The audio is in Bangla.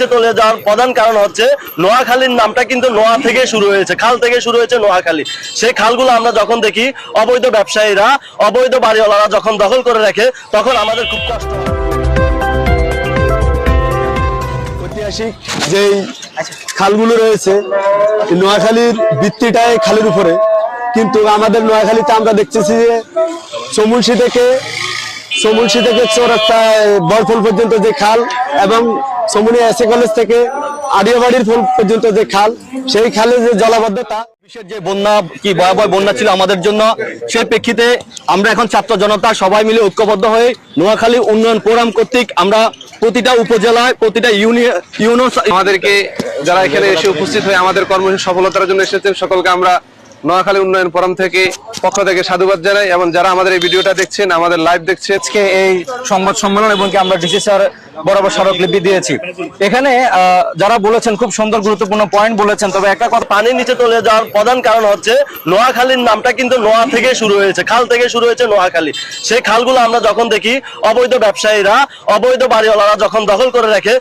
নিচে চলে যাওয়ার প্রধান কারণ হচ্ছে নোয়াখালীর নামটা কিন্তু নোয়া থেকে শুরু হয়েছে, খাল থেকে শুরু হয়েছে নোয়াখালী। সেই খালগুলো আমরা যখন দেখি, অবৈধ ব্যবসায়ীরা, অবৈধ বাড়িওয়ালারা যখন দখল করে রাখে, তখন আমাদের খুব কষ্ট হয়। ঐতিহাসিক খালগুলো রয়েছে নোয়াখালীর ভিত্তিটাই খালের উপরে। কিন্তু আমাদের নোয়াখালীতে আমরা দেখতেছি যে চমুলসি থেকে চমুলসি থেকে চৌরাস্তায় বরফল পর্যন্ত যে খাল এবং সমুনি এসএ কলেজ থেকে আড়িয়াবাড়ির ফল পর্যন্ত যে খাল সেই খালে যে জলাবদ্ধতা বিশ্বের যে বন্যা কি ভয়াবহ বন্যা ছিল আমাদের জন্য সেই প্রেক্ষিতে আমরা এখন ছাত্র জনতা সবাই মিলে ঐক্যবদ্ধ হয়ে নোয়াখালী উন্নয়ন ফোরাম কর্তৃক আমরা প্রতিটা উপজেলায় প্রতিটা ইউনিয়ন ইউনো আমাদেরকে যারা এখানে এসে উপস্থিত হয়ে আমাদের কর্মসূচি সফলতার জন্য এসেছেন সকলকে আমরা নোয়াখালী উন্নয়ন ফোরাম থেকে পক্ষ থেকে সাধুবাদ জানাই এবং যারা আমাদের এই ভিডিওটা দেখছেন, আমাদের লাইভ দেখছেন, আজকে এই সংবাদ সম্মেলন এবং কি আমরা ডিসি স্যার বরাবর স্মারকলিপি দিয়েছি। এখানে যারা বলেছেন, খুব সুন্দর গুরুত্বপূর্ণ পয়েন্ট বলেছেন, তবে একটা কথা, পানির নিচে চলে যাওয়ার প্রধান কারণ হচ্ছে নোয়াখালীর নামটা কিন্তু নোয়া থেকে শুরু হয়েছে, খাল থেকে শুরু হয়েছে নোয়াখালী। সেই খালগুলো আমরা যখন দেখি, অবৈধ ব্যবসায়ীরা, অবৈধ বাড়িওয়ালারা যখন দখল করে রাখে